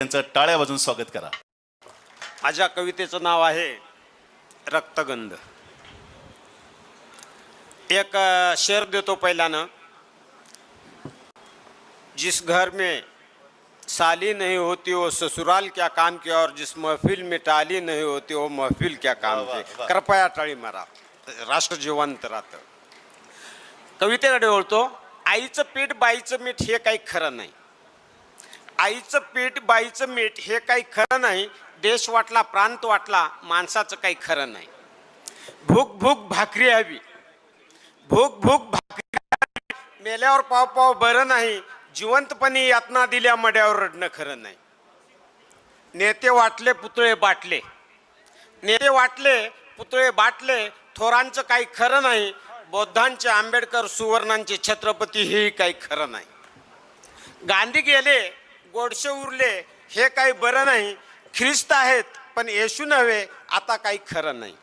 त्यांचं टाळ्या वाजून स्वागत करा. माझ्या कवितेचं नाव आहे रक्तगंध. एक शेर देतो पहिल्यानं. जिस घर में साली नहीं होती वो ससुराल क्या काम किया और जिस महफिल में टाली नहीं होती वो महफिल क्या काम वाह, की. कृपया टाळी मारा. राष्ट्र जिवंत राहतं. कवितेकडे बोलतो आईचं पीठ बाईचं मीठ हे काही खरं नाही. आईचं पीठ बाईचं मीठ हे काही खरं नाही. देश वाटला प्रांत वाटला माणसाचं काही खरं नाही. भूक भूक भाकरी हवी. भूक भूक भाकरी मेल्यावर पाव पाव बरं नाही. जिवंतपणी यातना दिल्या मड्यावर रडणं खरं नाही. नेते वाटले पुतळे बाटले. नेते वाटले पुतळे बाटले. थोरांचं काही खरं नाही. बौद्धांचे आंबेडकर सुवर्णांचे छत्रपती हेही काही खरं नाही. गांधी गेले गोडसे उरले हे काही बरं नाही. ख्रिस्त आहेत पण येशू नव्हे आता काही खरं नाही.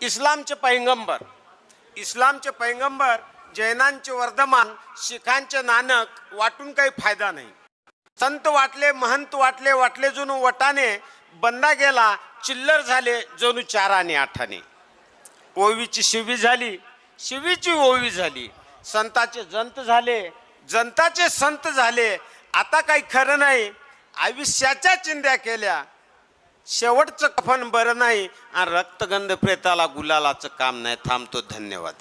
इस्लामचे पैगंबर इस्लामचे पैगंबर जैनांचे वर्धमान शिखांचे नानक वाटून काही फायदा नाही. संत वाटले महंत वाटले वाटले जणू वटाने बंदा गेला चिल्लर झाले जणू चाराने आठाने. ओवीची शिवी झाली शिवीची ओवी झाली. संताचे जंत झाले जनताचे संत झाले आता काही खरं नाही. आयुष्याच्या चिंध्या केल्या. शेवटचं कफन बरं नाही. आणि रक्तगंध प्रेताला गुलालाचं काम नाही. थांबतो. धन्यवाद.